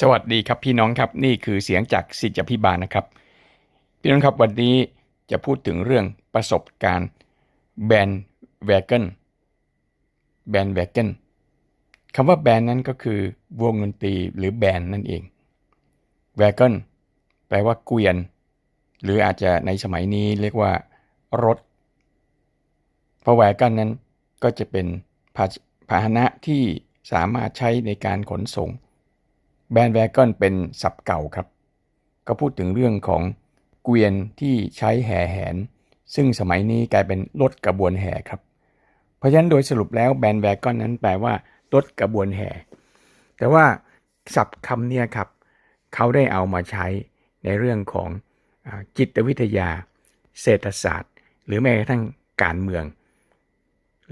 สวัสดีครับพี่น้องครับนี่คือเสียงจากสิทธิพิบาลนะครับ พี่น้องครับวันนี้จะพูดถึงเรื่องประสบการณ์แบนแวกเกนแบนแวกเกนคำว่าแบนนั้นก็คือวงดนตรีหรือแบนนั่นเองแวกเกนแปลว่าเกวียน หรืออาจจะในสมัยนี้เรียกว่ารถเพราะแวกเกนนั้นก็จะเป็นพาหนะที่สามารถใช้ในการขนส่ง แบนแวกอนเป็นศัพท์เก่าครับ ก็พูดถึงเรื่องของเกวียนที่ใช้แห่แหน ซึ่งสมัยนี้กลายเป็นรถกระบวนแห่ครับ เพราะฉะนั้นโดยสรุปแล้วแบนแวกอนนั้นแปลว่ารถกระบวนแห่ แต่ว่าศัพท์คำนี้ครับ เขาได้เอามาใช้ในเรื่องของจิตวิทยา เศรษฐศาสตร์ หรือแม้กระทั่งการเมือง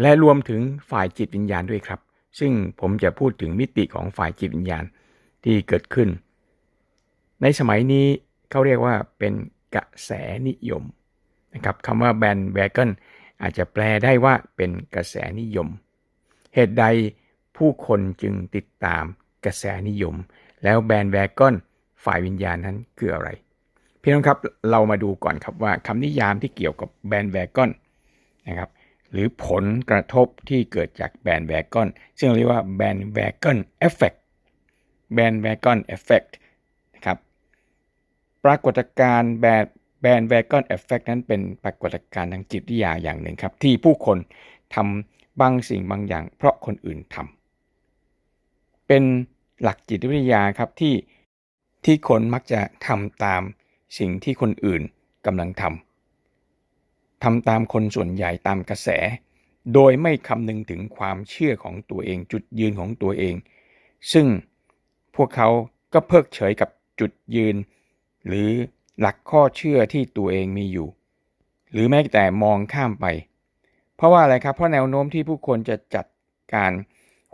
และรวมถึงฝ่ายจิตวิญญาณด้วยครับ ซึ่งผมจะพูดถึงมิติของฝ่ายจิตวิญญาณ ที่เกิดขึ้น ในสมัยนี้เขาเรียกว่าเป็นกระแสนิยมนะครับคำว่าแบนแวกเกิลอาจจะแปลได้ว่าเป็นกระแสนิยม เหตุใดผู้คนจึงติดตามกระแสนิยม แล้วแบนแวกเกิลฝ่ายวิญญาณนั้นคืออะไรพี่น้องครับเรามาดูก่อนครับว่าคำนิยามที่เกี่ยวกับแบนแวกเกิลนะครับหรือผลกระทบที่เกิดจากแบนแวกเกิลซึ่งเรียกว่าแบนแวกเกิ ลเอฟเฟก bandwagon effect นะครับปรากฏการณ์แบน bandwagon effect นั้นเป็นปรากฏการณ์ทางจิตวิทยาอย่างหนึ่งครับ ที่ผู้คนทำบางสิ่งบางอย่าง เพราะคนอื่นทำเป็นหลักจิตวิทยาครับที่ที่คนมักจะทำตามสิ่งที่คนอื่นกำลังทำทำตามคนส่วนใหญ่ตามกระแส โดยไม่คำนึงถึงความเชื่อของตัวเองจุดยืนของตัวเอง ซึ่ง วกเขาก็เพิกเฉยกับจุดยืน หรือหลักข้อเชื่อที่ตัวเองมีอยู่ หรือแม้แต่มองข้ามไป เพราะว่าอะไรครับเพราะแนวโน้มที่ผู้คนจะจัดการ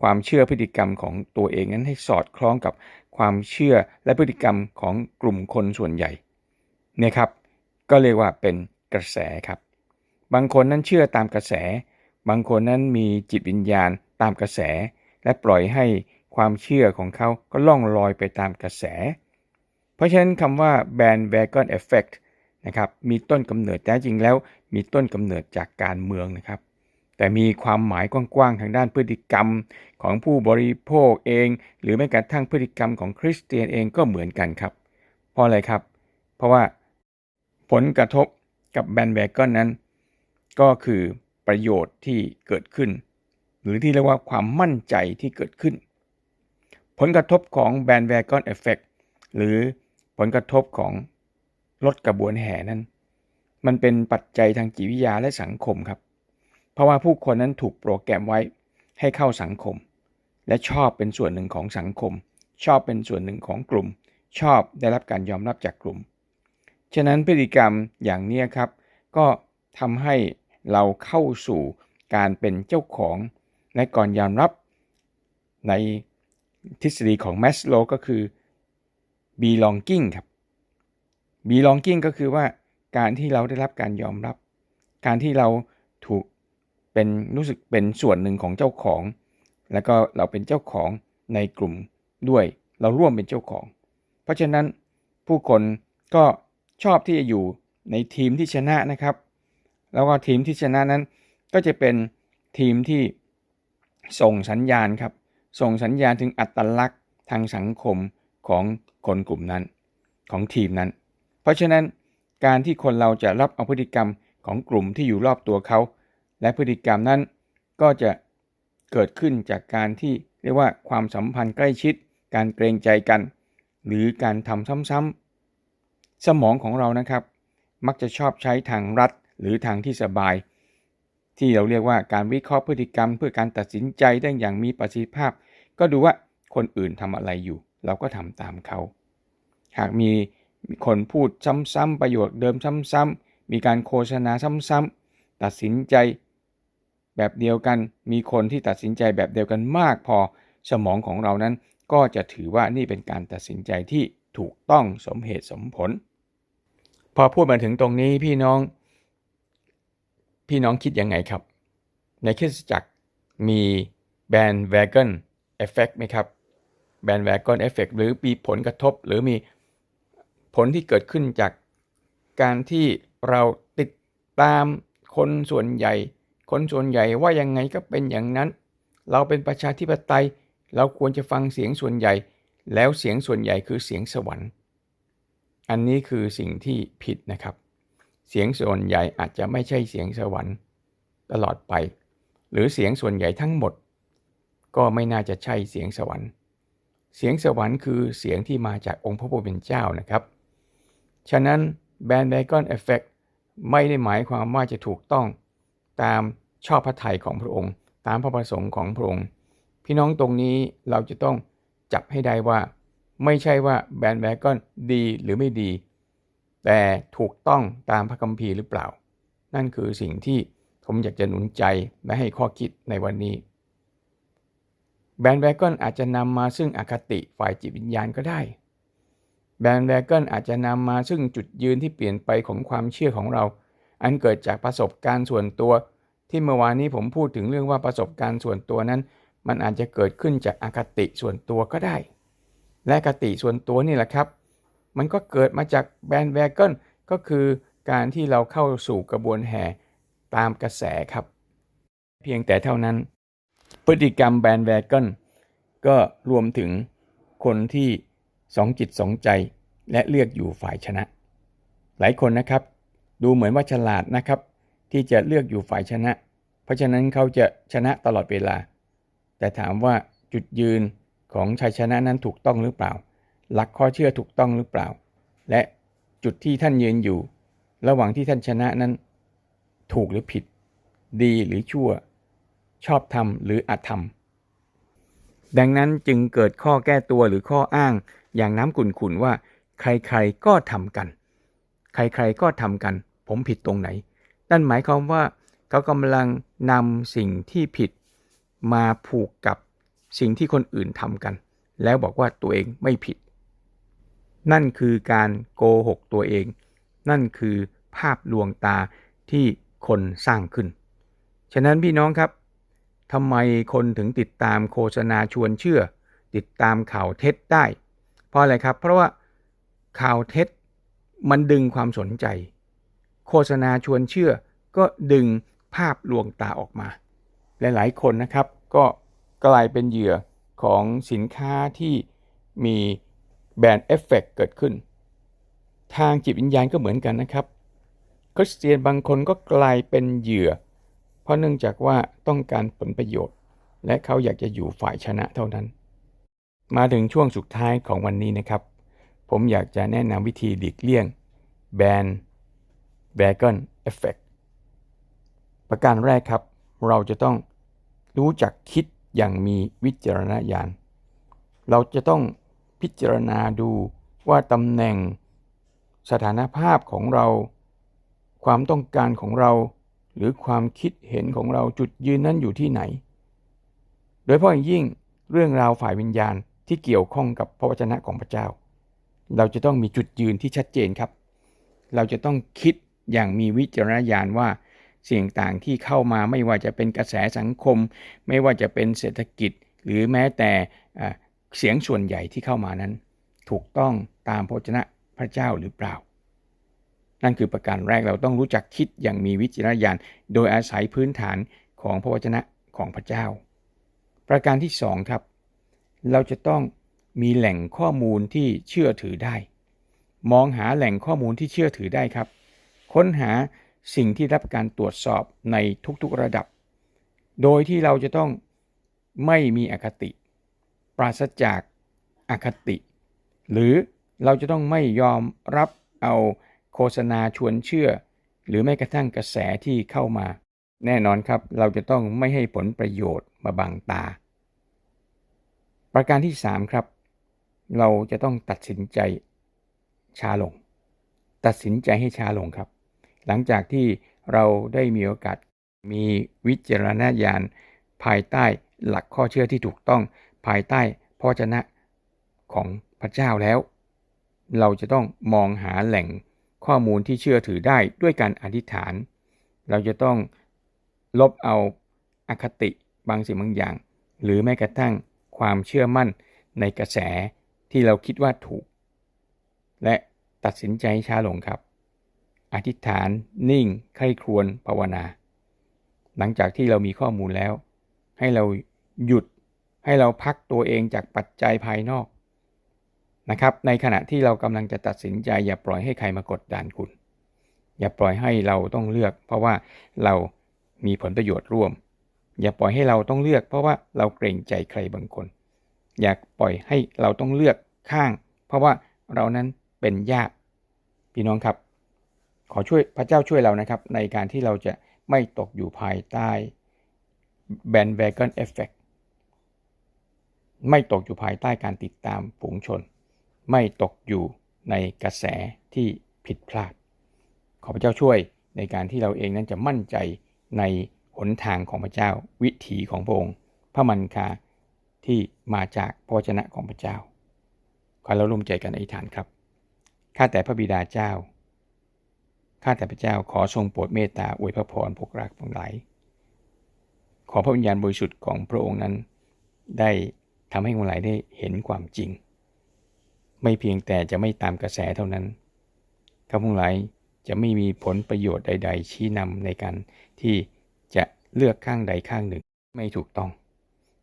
ความเชื่อพฤติกรรมของตัวเองนั้นให้สอดคล้องกับความเชื่อและพฤติกรรมของกลุ่มคนส่วนใหญ่เนี่ยครับ ก็เรียกว่าเป็นกระแสครับ บางคนนั้นเชื่อตามกระแส บางคนนั้นมีจิตวิญญาณตามกระแส และปล่อยให้ ความเชื่อของเขาก็ล่องลอยไปตามกระแส เพราะฉะนั้นคำว่า bandwagon effect นะครับมีต้นกำเนิดแท้จริงแล้ว มีต้นกำเนิดจากการเมืองนะครับ แต่มีความหมายกว้างๆทางด้านพฤติกรรมของผู้บริโภคเอง หรือแม้กระทั่งพฤติกรรมของคริสเตียนเองก็เหมือนกันครับ เพราะอะไรครับ เพราะว่าผลกระทบกับแบนแวกอนนั้น ก็คือประโยชน์ที่เกิดขึ้น หรือที่เรียกว่าความมั่นใจที่เกิดขึ้น ผลกระทบของแบนแวกอนเอฟเฟกหรือผลกระทบของรถกระบวนแห่นั้น มันเป็นปัจจัยทางจิตวิทยาและสังคมครับ เพราะว่าผู้คนนั้นถูกโปรแกรมไว้ให้เข้าสังคม และชอบเป็นส่วนหนึ่งของสังคม ชอบเป็นส่วนหนึ่งของกลุ่ม ชอบได้รับการยอมรับจากกลุ่ม ฉะนั้นพฤติกรรมอย่างนี้ครับ ก็ทำให้เราเข้าสู่การเป็นเจ้าของและก่อนยอมรับใน ทฤษฎีของแมสโลก็คือ belonging ครับ belonging ก็คือว่าการที่เราได้รับการยอมรับ การที่เราถูกเป็นรู้สึกเป็นส่วนหนึ่งของเจ้าของ แล้วก็เราเป็นเจ้าของในกลุ่มด้วย เราร่วมเป็นเจ้าของ เพราะฉะนั้นผู้คนก็ชอบที่จะอยู่ในทีมที่ชนะนะครับ แล้วก็ทีมที่ชนะนั้นก็จะเป็นทีมที่ส่งสัญญาณครับ ส่งสัญญาณถึงอัตลักษณ์ทางสังคมของคนกลุ่มนั้น ของทีมนั้น เพราะฉะนั้นการที่คนเราจะรับเอาพฤติกรรมของกลุ่มที่อยู่รอบตัวเขา และพฤติกรรมนั้นก็จะเกิดขึ้นจากการที่เรียกว่าความสัมพันธ์ใกล้ชิด การเกรงใจกัน หรือการทำซ้ำๆสมองของเรานะครับ มักจะชอบใช้ทางรัดหรือทางที่สบาย ที่เราเรียกว่าการวิเคราะห์พฤติกรรม เพื่อการตัดสินใจได้อย่างมีประสิทธิภาพ ก็ดูว่าคนอื่นทำอะไรอยู่ เราก็ทำตามเขา หากมีคนพูดซ้ำๆประโยชน์เดิมซ้ำๆมีการโฆษณาซ้ำๆตัดสินใจแบบเดียวกัน มีคนที่ตัดสินใจแบบเดียวกันมากพอสมองของเรานั้นก็จะถือว่านี่เป็นการตัดสินใจที่ถูกต้องสมเหตุสมผล พอพูดมาถึงตรงนี้พี่น้อง พี่น้องคิดยังไงครับ ในคริสตจักรมีแบรนด์แวกเกน เอฟเฟกไหมครับแบนแวกอนเอฟเฟกหรือมีผลกระทบ หรือมีผลที่เกิดขึ้นจากการที่เราติดตามคนส่วนใหญ่ คนส่วนใหญ่ว่ายังไงก็เป็นอย่างนั้น เราเป็นประชาธิปไตย เราควรจะฟังเสียงส่วนใหญ่ แล้วเสียงส่วนใหญ่คือเสียงสวรรค์ อันนี้คือสิ่งที่ผิดนะครับ เสียงส่วนใหญ่อาจจะไม่ใช่เสียงสวรรค์ตลอดไป หรือเสียงส่วนใหญ่ทั้งหมด ก็ไม่น่าจะใช่เสียงสวรรค์ เสียงสวรรค์คือเสียงที่มาจากองค์พระผู้เป็นเจ้านะครับ ฉะนั้นแบนไดกอนเอฟเฟกไม่ได้หมายความว่าจะถูกต้องตามชอบพระทัยของพระองค์ ตามพระประสงค์ของพระองค์ พี่น้องตรงนี้เราจะต้องจับให้ได้ว่า ไม่ใช่ว่าแบนแวกอนดีหรือไม่ดี แต่ถูกต้องตามพระคัมภีร์หรือเปล่า นั่นคือสิ่งที่ผมอยากจะหนุนใจและให้ข้อคิดในวันนี้ แบนแวกอนอาจจะนำมาซึ่งอคติฝ่ายจิตวิญญาณก็ได้ แบนแวกเกิลอาจจะนำมาซึ่งจุดยืนที่เปลี่ยนไปของความเชื่อของเรา อันเกิดจากประสบการณ์ส่วนตัว ที่เมื่อวานนี้ผมพูดถึงเรื่องว่าประสบการณ์ส่วนตัวนั้น มันอาจจะเกิดขึ้นจากอคติส่วนตัวก็ได้ และคติส่วนตัวนี่แหละครับ มันก็เกิดมาจากแบนแวกเกิลก็คือการที่เราเข้าสู่กระบวนแห่ตามกระแสครับ เพียงแต่เท่านั้น พฤติกรรมแบนแวกเกิลก็รวมถึงคนที่สองจิตสองใจ และเลือกอยู่ฝ่ายชนะ หลายคนนะครับ ดูเหมือนว่าฉลาดนะครับ ที่จะเลือกอยู่ฝ่ายชนะ เพราะฉะนั้นเขาจะชนะตลอดเวลา แต่ถามว่าจุดยืนของชัยชนะนั้นถูกต้องหรือเปล่า หลักข้อเชื่อถูกต้องหรือเปล่า และจุดที่ท่านยืนอยู่ ระหว่างที่ท่านชนะนั้น ถูกหรือผิด ดีหรือชั่ว ชอบทำหรืออาธรรม ดังนั้นจึงเกิดข้อแก้ตัวหรือข้ออ้างอย่างน้ำขุ่นๆว่า ใครๆก็ทำกัน ใครๆก็ทำกัน ผมผิดตรงไหน นั่นหมายความว่า เขากำลังนำสิ่งที่ผิดมาผูกกับสิ่งที่คนอื่นทำกัน แล้วบอกว่าตัวเองไม่ผิด นั่นคือการโกหกตัวเอง นั่นคือภาพลวงตาที่คนสร้างขึ้น ฉะนั้นพี่น้องครับ ทำไมคนถึงติดตามโฆษณาชวนเชื่อ ติดตามข่าวเท็จได้ เพราะอะไรครับ เพราะว่าข่าวเท็จมันดึงความสนใจ โฆษณาชวนเชื่อ ก็ดึงภาพลวงตาออกมาหลายๆคนนะครับก็กลายเป็นเหยื่อของสินค้าที่มีแบรนด์เอฟเฟกเกิดขึ้น ทางจิตวิญญาณก็เหมือนกันนะครับ คริสเตียนบางคนก็กลายเป็นเหยื่อ เพราะเนื่องจากว่าต้องการผลประโยชน์ และเขาอยากจะอยู่ฝ่ายชนะเท่านั้น มาถึงช่วงสุดท้ายของวันนี้นะครับ ผมอยากจะแนะนำวิธีหลีกเลี่ยงแบนแบกอนเอฟเฟกประการแรกครับ เราจะต้องรู้จักคิดอย่างมีวิจารณญาณ เราจะต้องพิจารณาดูว่าตำแหน่งสถานภาพของเรา ความต้องการของเรา หรือความคิดเห็นของเราจุดยืนนั้นอยู่ที่ไหน โดยเฉพาะอย่างยิ่งเรื่องราวฝ่ายวิญญาณที่เกี่ยวข้องกับพระวจนะของพระเจ้า เราจะต้องมีจุดยืนที่ชัดเจนครับ เราจะต้องคิดอย่างมีวิจารณญาณว่าสิ่งต่างที่เข้ามาไม่ว่าจะเป็นกระแสสังคม ไม่ว่าจะเป็นเศรษฐกิจ หรือแม้แต่เสียงส่วนใหญ่ที่เข้ามานั้น ถูกต้องตามพระวจนะพระเจ้าหรือเปล่า นั่นคือประการแรกเราต้องรู้จักคิดอย่างมีวิจารณญาณโดยอาศัยพื้นฐานของพระวจนะของพระเจ้า ประการที่2ครับ เราจะต้องมีแหล่งข้อมูลที่เชื่อถือได้ มองหาแหล่งข้อมูลที่เชื่อถือได้ครับ ค้นหาสิ่งที่รับการตรวจสอบในทุกๆระดับ โดยที่เราจะต้องไม่มีอคติ ปราศจากอคติ หรือเราจะต้องไม่ยอมรับเอา โฆษณาชวนเชื่อ หรือแม้กระทั่งกระแสที่เข้ามา แน่นอนครับ เราจะต้องไม่ให้ผลประโยชน์มาบังตา ประการที่ 3 ครับ เราจะต้องตัดสินใจช้าลง ตัดสินใจให้ช้าลงครับ หลังจากที่เราได้มีโอกาสมีวิจารณญาณภายใต้หลักข้อเชื่อที่ถูกต้องภายใต้พระชนะของพระเจ้าแล้ว เราจะต้องมองหาแหล่ง ข้อมูลที่เชื่อถือได้ด้วยการอธิษฐาน เราจะต้องลบเอาอาคติบางสิ่งบางอย่าง หรือแม้กระทั่งความเชื่อมั่นในกระแสที่เราคิดว่าถูก และตัดสินใจช้าลงครับ อธิษฐานนิ่งใคร่ครวญภาวนา หลังจากที่เรามีข้อมูลแล้ว ให้เราหยุดให้เราพักตัวเองจากปัจจัยภายนอก นะครับ ในขณะที่เรากำลังจะตัดสินใจ อย่าปล่อยให้ใครมากดดันคุณ อย่าปล่อยให้เราต้องเลือก เพราะว่าเรามีผลประโยชน์ร่วม อย่าปล่อยให้เราต้องเลือก เพราะว่าเราเกรงใจใครบางคน อย่าปล่อยให้เราต้องเลือกข้าง เพราะว่าเรานั้นเป็นญาติพี่น้องครับ ขอช่วยพระเจ้าช่วยเรานะครับ ในการที่เราจะไม่ตกอยู่ภายใต้ bandwagon effect ไม่ตกอยู่ภายใต้การติดตามฝูงชน ไม่ตกอยู่ในกระแสที่ผิดพลาด ขอพระเจ้าช่วยในการที่เราเองนั้นจะมั่นใจในหนทางของพระเจ้าวิถีของพระองค์ พระมันคาที่มาจากพระวจนะของพระเจ้า ขอเราร่วมใจกันอธิษฐานครับ ข้าแต่พระบิดาเจ้า ข้าแต่พระเจ้าขอทรงโปรดเมตตาอวยพระพรพวกรักทั้งหลาย ขอพระวิญญาณบริสุทธิ์ของพระองค์นั้น ได้ทำให้คนหลายได้เห็นความจริง ไม่เพียงแต่จะไม่ตามกระแสเท่านั้นข้าพงหลายจะไม่มีผลประโยชน์ใด ๆ ชี้นำในการที่จะเลือกข้างใดข้างหนึ่งไม่ถูกต้อง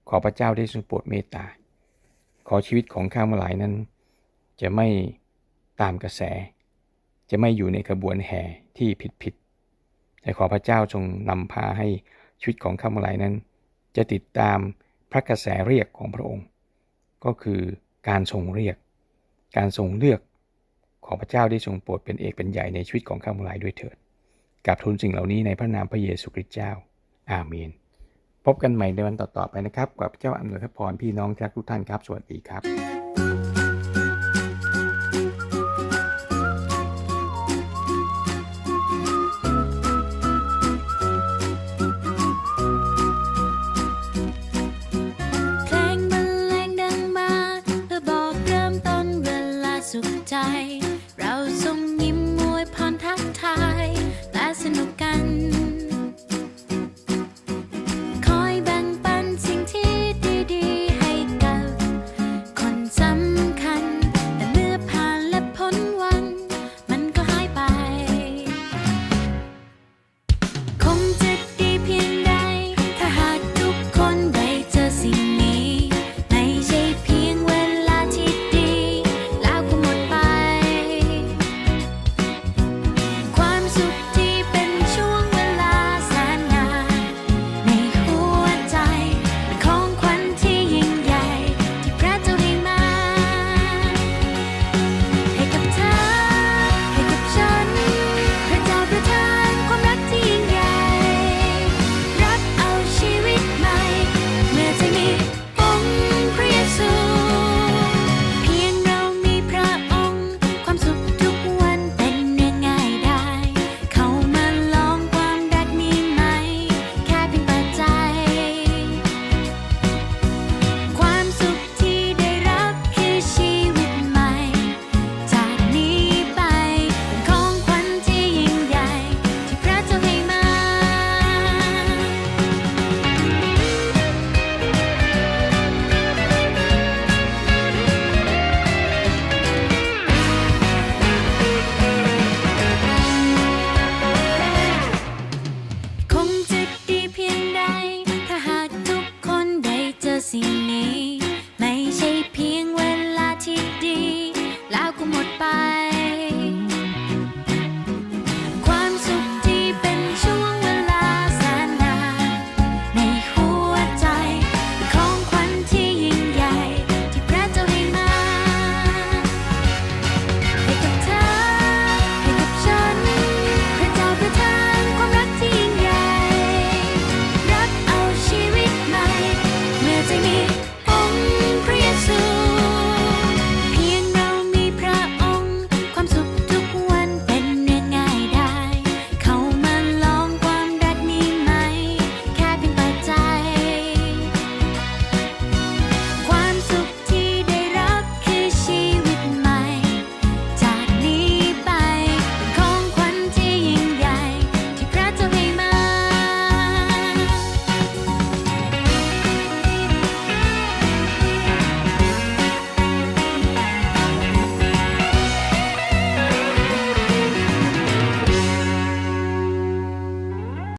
ขอพระเจ้าได้ทรงโปรดเมตตา ขอชีวิตของข้าพงหลายนั้น จะไม่ตามกระแส จะไม่อยู่ในขบวนแห่ที่ผิดๆแต่ขอพระเจ้าทรงนำพาให้ชีวิตของข้าพงหลายนั้น จะติดตามพระกระแสเรียกของพระองค์ ก็คือการทรงเรียก การทรงเลือกของพระเจ้าได้ทรงโปรดเป็นเอกเป็นใหญ่ในชีวิตของข้าพงหลายด้วยเถิดกับทุนสิ่งเหล่านี้ในพระนามพระเยซูคริสต์เจ้า อาเมน พบกันใหม่ในวันต่อๆไปนะครับกับพระเจ้าอำนวยพระพรพี่น้องทุกท่านครับ สวัสดีครับ